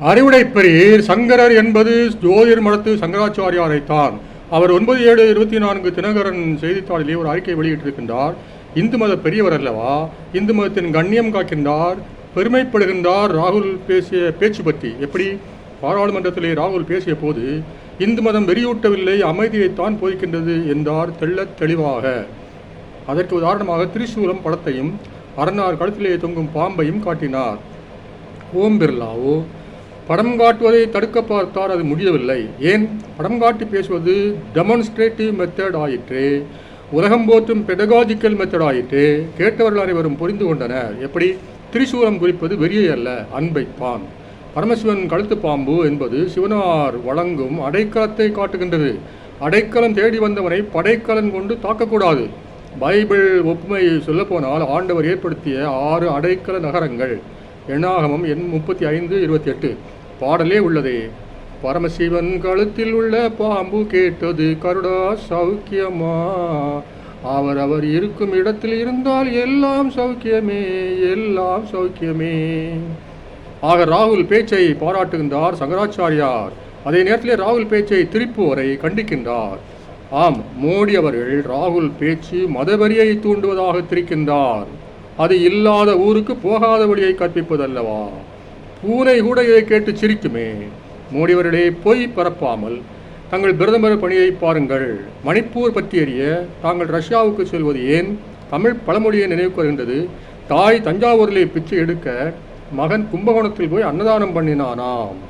அறிவுடைப்பெரியர் சங்கரர் என்பது ஜோதிர் மடத்து சங்கராச்சாரியாரைத்தான். அவர் ஒன்பது ஏழு இருபத்தி நான்கு தினகரன் செய்தித்தாளிலே ஒரு அறிக்கை வெளியிட்டிருக்கின்றார். இந்து மத பெரியவர் அல்லவா? இந்து மதத்தின் கண்ணியம் காக்கின்றார். பெருமைப்படுகின்றார் ராகுல் பேசிய பேச்சு பற்றி. எப்படி? பாராளுமன்றத்திலே ராகுல் பேசிய போது இந்து மதம் வெறியூட்டவில்லை அமைதியைத்தான் போதிக்கின்றது என்றார் தெள்ளத் தெளிவாக. அதற்கு உதாரணமாக திரிசூலம் படத்தையும் அரணார் கழுத்திலே தொங்கும் பாம்பையும் காட்டினார். ஓம் பிர்லாவோ. படம் காட்டுவதை தடுக்க பார்த்தார் அது முடியவில்லை. ஏன்? படம் காட்டி பேசுவது டெமான்ஸ்ட்ரேட்டிவ் மெத்தட் ஆயிற்று. உலகம் போற்றும் பெடகாஜிக்கல் மெத்தட் ஆயிற்று. கேட்டவர்கள் அனைவரும் புரிந்து கொண்டனர். எப்படி? திரிசூலம் குறிப்பது வெறியை அல்ல அன்பைத்தான் பரமசிவன் கழுத்து பாம்பு என்பது சிவனார் வழங்கும் அடைக்கலத்தை காட்டுகின்றது. அடைக்கலம் தேடி வந்தவனை படைக்கலன் கொண்டு தாக்கக்கூடாது. பைபிள் ஒப்புமை சொல்லப்போனால் ஆண்டவர் ஏற்படுத்திய ஆறு அடைக்கல நகரங்கள். எண்ணாகமம் எண் முப்பத்தி ஐந்து இருபத்தி எட்டு. பாடலே உள்ளதே. பரமசிவன் கழுத்தில் உள்ள பாம்பு கேட்டது கருடா சௌக்கியமா? அவர் அவர் இருக்கும் இடத்தில் இருந்தால் எல்லாம் சௌக்கியமே எல்லாம் சௌக்கியமே. ஆக ராகுல் பேச்சை பாராட்டுகின்றார் சங்கராச்சாரியார். அதே நேரத்தில் ராகுல் பேச்சை திருப்புவரை கண்டிக்கின்றார். ஆம் மோடி அவர்கள் ராகுல் பேச்சு மதவரியை தூண்டுவதாக திரிக்கின்றார். அது இல்லாத ஊருக்கு போகாத வழியை கற்பிப்பதல்லவா? பூனை கூட இதை கேட்டு சிரிக்குமே. மோடிவர்களே பொய் பரப்பாமல் தங்கள் பிரதமர் பணியை பாருங்கள். மணிப்பூர் பற்றி அறிய தாங்கள் ரஷ்யாவுக்கு செல்வது ஏன்? தமிழ் பழமொழியை நினைவுக்கு வருகின்றது தாய் தஞ்சாவூரிலே பிச்சை எடுக்க மகன் கும்பகோணத்தில் போய் அன்னதானம் பண்ணினானாம்.